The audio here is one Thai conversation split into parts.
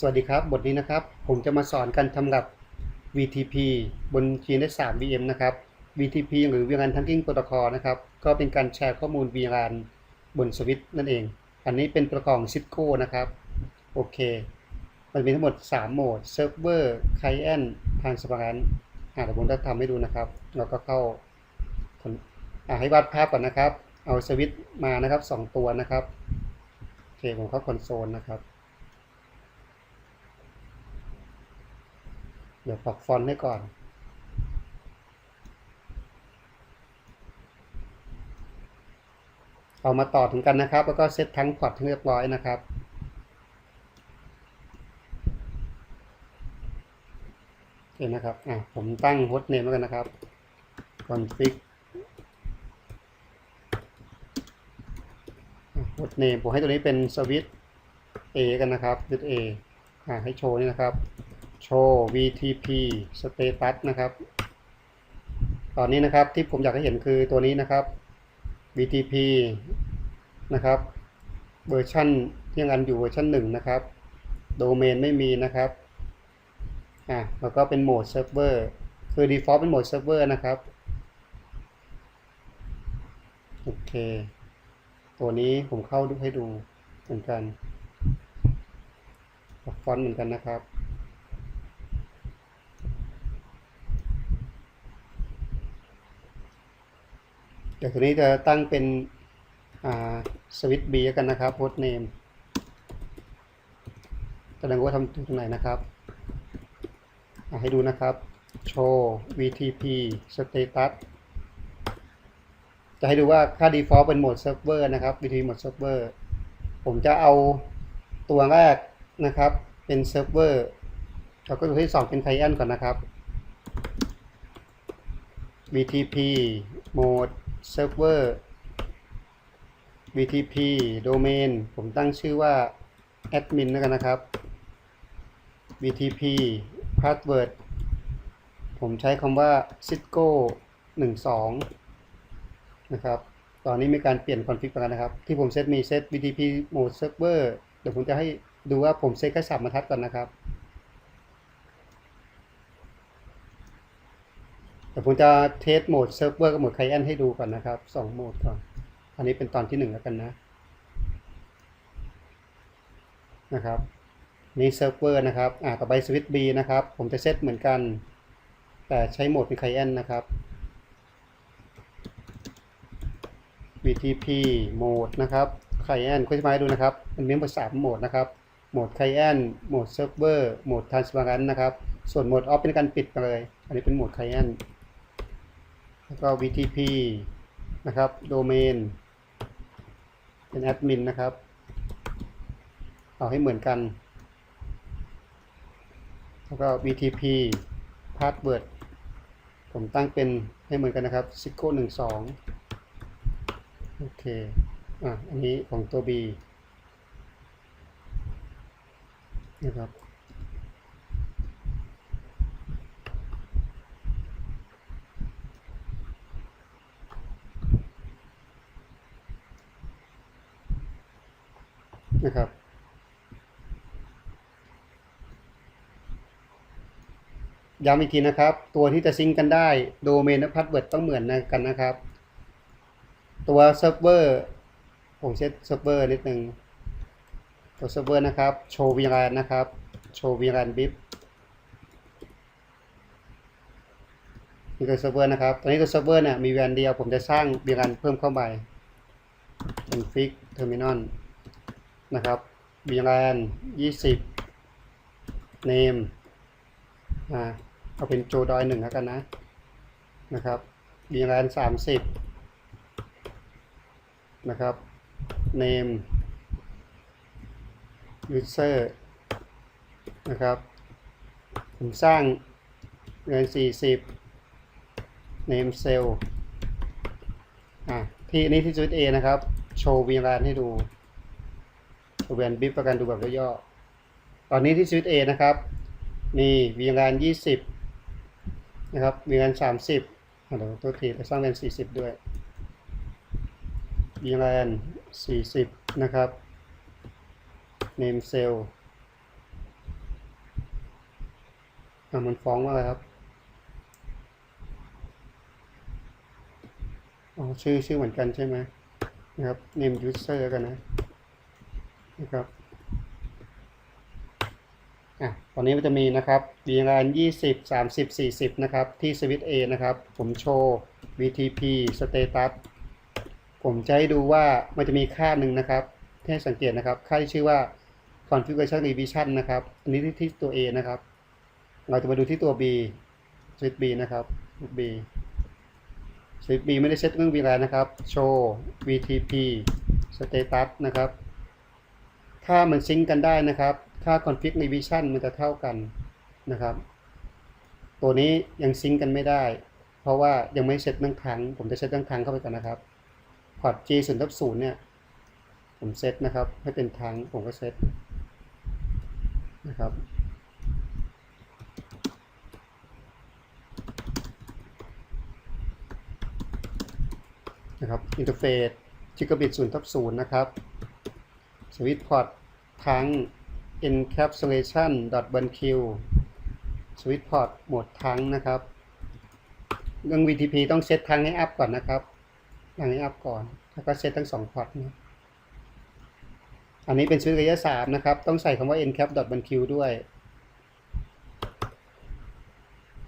สวัสดีครับ บทนี้นะครับ ผมจะมาสอนการทำกับ VTP บน GNS 3 VM นะครับ VTP หรือ VLAN Trunking Protocol นะครับ ก็เป็นการแชร์ข้อมูล VLAN บนสวิตชนั่นเอง อันนี้เป็นประกอบ Cisco นะครับ โอเค มันมีทั้งหมด 3 โหมด Server Client Transparent อ่าเดี๋ยวผมจะทำให้ดูนะครับแล้วก็เข้าอ่าให้วาดภาพก่อนนะครับ เอาสวิตมานะครับ 2 ตัวนะครับ โอเค ผมเข้าคอนโซลนะครับ ดี๋ยวปรับฟอนต์ให้ก่อนเอามาต่อถึงกันนะครับ แล้วก็เซตทั้งพอร์ตให้เรียบร้อยนะครับโอเคนะครับ อะ ผมตั้งโฮสต์เนมแล้วกันนะครับ config โฮสต์เนมผมให้ตัวนี้เป็นสวิต A กันนะครับสวิต A อ่าให้โชว์นี่นะครับ โชว์ VTP status นะครับ ตอนนี้นะครับที่ผมอยากให้เห็นคือตัวนี้นะครับ VTP นะครับเวอร์ชันที่ยังอันอยู่เวอร์ชันหนึ่งนะครับโดเมนไม่มีนะครับอะแล้วก็เป็นโหมดเซิร์ฟเวอร์คือ default เป็นโหมดเซิร์ฟเวอร์นะครับ โอเค ตัวนี้ผมเข้าดูให้ดูเหมือนกันฟอนต์เหมือนกันนะครับ เดี๋ยวตัวนี้จะตั้งเป็นสวิตบีกันนะครับโฮสเนมแสดงว่าทำตรงไหนนะครับให้ดูนะครับ โชว์ VTP status จะให้ดูว่าค่า default เป็นโหมดเซิร์ฟเวอร์นะครับ VTP โหมดเซิร์ฟเวอร์ผมจะเอาตัวแรกนะครับ เป็นเซิร์ฟเวอร์แล้วก็ตัวที่สองเป็นไคลเอนก่อนนะครับ VTP โหมด Server VTP Domain ผมตั้งชื่อว่า Admin แล้วกันนะครับ VTP Password ผมใช้คำว่า Cisco 12 นะครับ ตอนนี้มีการเปลี่ยนคอนฟิกไปแล้วนะครับ ที่ผมเซตมีเซต VTP Mode Server เดี๋ยวผมจะให้ดูว่าผมเซตแค่สามบรรทัดก่อนนะครับ ดี๋ยวผมจะเทสโหมดเซิร์ฟเวอร์กับโหมดไคลเอนให้ดูก่อนนะครับสองโหมดก่อน อันนี้เป็นตอนที่หนึ่งแล้วกันนะ นะครับนี่เซิร์ฟเวอร์นะครับ อ่าต่อไปสวิตช์ B นะครับ ผมจะเซตเหมือนกัน แต่ใช้โหมดเป็นไคลเอนนะครับ VTP โหมดนะครับไคลเอนคุณจะมาดูนะครับ มันมีหมดสามโหมดนะครับ โหมดไคลเอนโหมดเซิร์ฟเวอร์ โหมด transparent นะครับ ส่วนโหมดออฟเป็นการปิดไปเลย อันนี้เป็นโหมดไคลเอน แล้วก็ VTP นะครับโดเมนเป็นแอดมินนะครับ เอาให้เหมือนกัน แล้วก็ VTP password ผมตั้งเป็นให้เหมือนกันนะครับ Cisco 12 โอเค อะ อันนี้ของตัว B นะครับ นะครับ ย้ำอีกทีนะครับ ตัวที่จะซิงกันได้โดเมนและพาสเวิร์ดต้องเหมือนกันนะครับ ตัวเซิร์ฟเวอร์ผมเซตเซิร์ฟเวอร์นิดนึงตัวเซิร์ฟเวอร์นะครับโชว์ VLAN นนะครับโชว์ VLAN BIP นี่คือเซิร์ฟเวอร์นะครับ ตอนนี้ตัวเซิร์ฟเวอร์เนี่ยมี VLAN เดียว ผมจะสร้าง VLAN เพิ่มเข้าไป config terminal น นะครับ VLAN 20 name อ่าเอาเป็นโจดอยหนึ่งแล้วกันนะนะครับ VLAN 30นะครับ name user นะครับผมสร้างเงิน40 name cell อะที่นี้ที่สวิต A นะครับ โชว์ VLAN ให้ดู โชว์ VLAN BIP ประกันดูแบบย่อๆตอนนี้ที่สวิต A นะครับ มี VLAN 20นะครับ VLAN 30อะเดี๋ยวตัวทีไปสร้าง VLAN 40ด้วย VLAN 40นะครับ name cell อะมันฟ้องว่าอะไรครับอ๋อชื่อชื่อเหมือนกันใช่ไหมนะครับ name user กันนะ นะครับอะตอนนี้มันจะมีนะครับมีงาน20 30 40 นะครับ ที่สวิต A นะครับ ผมโชว์ VTP status ผมจะให้ดูว่ามันจะมีค่าหนึ่งนะครับให้สังเกตนะครับ ค่าที่ชื่อว่า configuration revision นะครับ อันนี้ที่ที่ตัว A นะครับ เราจะมาดูที่ตัว B สวิต B นะครับ B สวิต B ไม่ได้เซตเรื่อง VLAN นะครับ show VTP status นะครับ ค่ามันซิงกันได้นะครับ ค่า config revision มันจะเท่ากันนะครับ ตัวนี้ยังซิงกันไม่ได้ เพราะว่ายังไม่เซตเรื่องทั้ง ผมจะเซตเรื่องทั้งเข้าไปก่อนนะครับพอร์ต G 0ทับ0เนี่ย ผมเซตนะครับ ให้เป็นทั้งผมก็เซตนะครับนะครับอินเทอร์เฟซ gigabit 0ทับ0นะครับสวิตช์พอร์ต ทั้ง encapsulation .1q สวิตช์พอร์ตโหมดทั้งนะครับเรื่อง VTP ต้องเซตทั้งให้อัพก่อนนะครับทั้งให้อัพก่อน แล้วก็เซตทั้งสองพอร์ตนะอันนี้เป็นสวิตช์ระยะ3นะครับ ต้องใส่คำว่า encap.1q ด้วย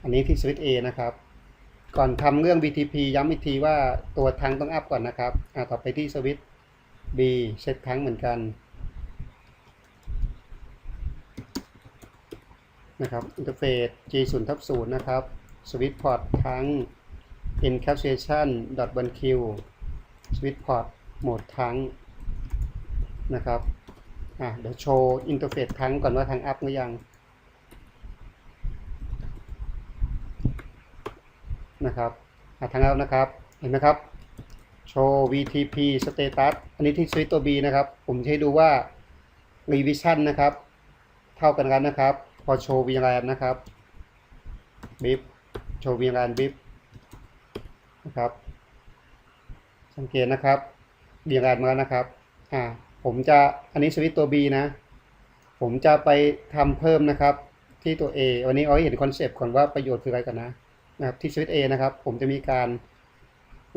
อันนี้ที่สวิตช์ A นะครับก่อนทำเรื่อง VTP ย้ำอีกทีว่าตัวทั้งต้องอัพก่อนนะครับ อ่าต่อไปที่สวิตช์ B เซตทั้งเหมือนกัน นะครับอินเทอร์เฟซ G 0ทับ0นะครับสวิตพอร์ตทั้ง encapsulation .1q สวิตพอร์ตโหมดทั้งนะครับอะเดี๋ยวโชว์อินเทอร์เฟซทั้งก่อนว่าทั้งอัพหรือยังนะครับหาทางเอานะครับ เห็นไหมครับ โชว์ VTP status อันนี้ที่สวิตตัว B นะครับ ผมจะให้ดูว่า revision นะครับ เท่ากันกันนะครับ อโชว์ VLAN นะครับ bip โชว์ VLAN bip นะครับ สังเกตนะครับ VLAN มาแล้วนะครับ อ่า ผมจะ อันนี้สวิตตัว B นะ ผมจะไปทำเพิ่มนะครับ ที่ตัว A วันนี้เอาให้เห็นคอนเซปต์ก่อนว่าประโยชน์คืออะไรกันนะนะครับ ที่สวิต A นะครับ ผมจะมีการ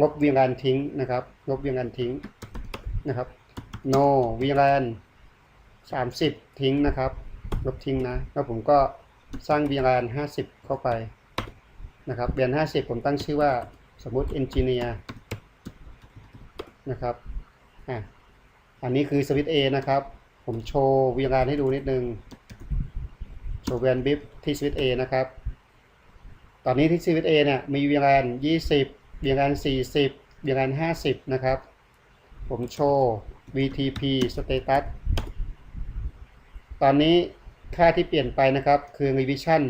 ลบ VLAN ทิ้งนะครับ ลบ VLAN ทิ้งนะครับ no VLAN 30 ทิ้งนะครับ ลบทิ้งนะ แล้วผมก็สร้าง VLAN 50 เข้าไปนะครับ VLAN 50 ผมตั้งชื่อว่าสมมุติ engineer นะครับอะอันนี้คือสวิต A นะครับ ผมโชว์ VLAN ให้ดูนิดนึง โชว์ VLAN BIP ที่สวิต A นะครับ ตอนนี้ที่ CVA เนี่ยมี VLAN 20 VLAN 40 VLAN 50 นะครับ ผมโชว์ VTP status ตอนนี้ ค่าที่เปลี่ยนไปนะครับ คือ revision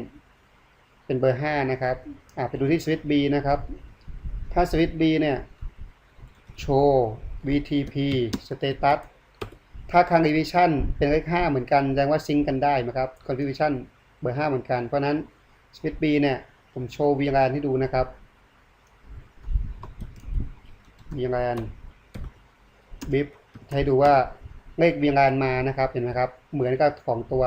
เป็นเบอร์ 5 นะครับอ่าไปดูที่สวิตช์ B นะครับ ถ้าสวิตช์ B เนี่ยโชว์ VTP status ถ้าครั้ง revision เป็นเลข5เหมือนกัน แสดงว่าซิงกันได้นะครับ configuration เบอร์ 5 เหมือนกัน เพราะนั้นสวิตช์ B เนี่ย ผมโชว์ VLAN ให้ดูนะครับ VLAN BIP ให้ดูว่าเลข VLAN มานะครับ เห็นไหมครับ เหมือนกับของตัว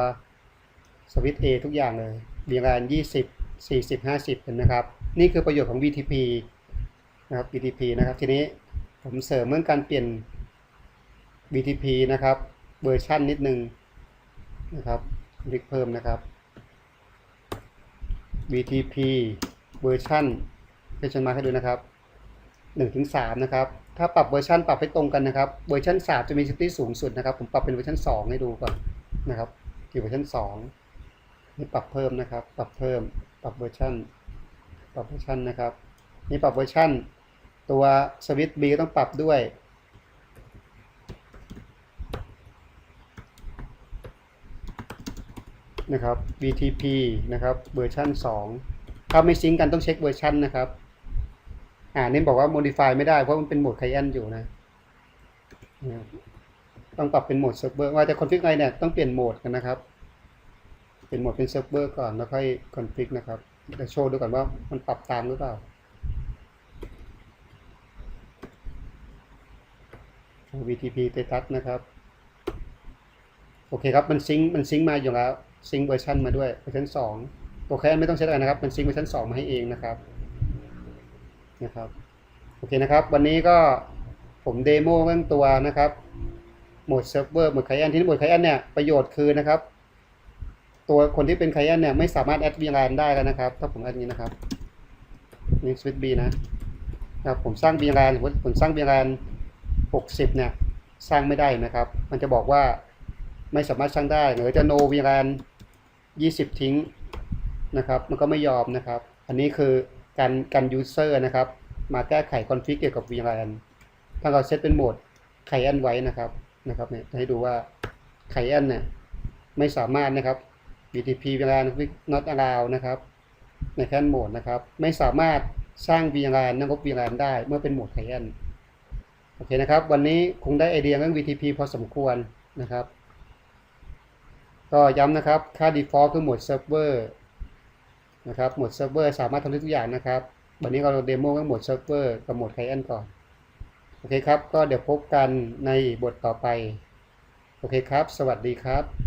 สวิตช์ A ทุกอย่างเลย VLAN 20 40 50เห็นไหมครับ นี่คือประโยชน์ของ VTP นะครับ VTP นะครับทีนี้ผมเสริมเรื่องการเปลี่ยน VTP นะครับเวอร์ชันนิดนึงนะครับคลิกเพิ่มนะครับ VTP เวอร์ชันเป็นชันมาให้ดูนะครับ1ถึง3นะครับ ถ้าปรับเวอร์ชันปรับให้ตรงกันนะครับ เวอร์ชัน3 จะมีสิทธิสูงสุดนะครับ ผมปรับเป็นเวอร์ชัน2 ให้ดูก่อนนะครับที่เวอร์ชัน2 นี่ปรับเพิ่มนะครับ ปรับเพิ่ม ปรับเวอร์ชันปรับเวอร์ชันนะครับ นี่ปรับเวอร์ชันตัวสวิตช์ B ต้องปรับด้วย นะครับ VTP นะครับ เวอร์ชัน2 ถ้าไม่ซิงกันต้องเช็คเวอร์ชันนะครับ อ่านี่บอกว่า modify ไม่ได้เพราะมันเป็นโหมด client อยู่นะ ต้องปรับเป็นโหมดเซิร์ฟเวอร์ว่าจะ config อะไรเนี่ยต้องเปลี่ยนโหมดกันนะครับ เปลี่ยนโหมดเป็นเซิร์ฟเวอร์ก่อนแล้วค่อย config นะครับเดี๋ยวโชว์ดูก่อนว่ามันปรับตามหรือเปล่า VTP status นะครับ โอเคครับ มันซิงค์มันซิงค์มาอยู่แล้วซิงค์เวอร์ชันมาด้วยเวอร์ชันสองตัวแค่ไม่ต้องเซตอะไรนะครับ มันซิงค์เวอร์ชัน2มาให้เองนะครับนะครับโอเคนะครับ วันนี้ก็ผมเดโมเรื่องตัวนะครับโหมดเซิร์ฟเวอร์โหมดไคแอนที่โหมดไคแอนเนี่ยประโยชน์คือนะครับ ตัวคนที่เป็นไคแอนเนี่ยไม่สามารถแอด VLAN ได้แล้วนะครับ ถ้าผมแอดนี้นะครับนี่สวิตบีนะครับผมสร้าง VLAN สมมติผมสร้าง VLAN 60เนี่ยสร้างไม่ได้นะครับ มันจะบอกว่าไม่สามารถสร้างได้หรือจะ no VLAN 20 ทิ้งนะครับ มันก็ไม่ยอมนะครับ อันนี้คือการการ user นะครับ มาแก้ไขคอนฟิกเกี่ยวกับ VLAN ถ้าเราเซตเป็นโหมดไคแอนไว้นะครับนะครับเนี่ยจะให้ดูว่าไคแอนเนี่ยไม่สามารถนะครับ BTP VLAN not allow นะครับ ในแคนโหมดนะครับ ไม่สามารถสร้าง VLAN นักบ VLAN ได้เมื่อเป็นโหมดไคแอนโอเคนะครับ วันนี้คงได้ไอเดียเรื่อง VTP พอสมควรนะครับ ก็ย้ำนะครับ ค่า default คือโหมดเซิร์ฟเวอร์นะครับ โหมดเซิร์ฟเวอร์สามารถทำได้ทุกอย่างนะครับ วันนี้เราเดโมเรื่องโหมดเซิร์ฟเวอร์กับโหมดไคแอนก่อน โอเคครับ ก็เดี๋ยวพบกันในบทต่อไป โอเคครับ สวัสดีครับ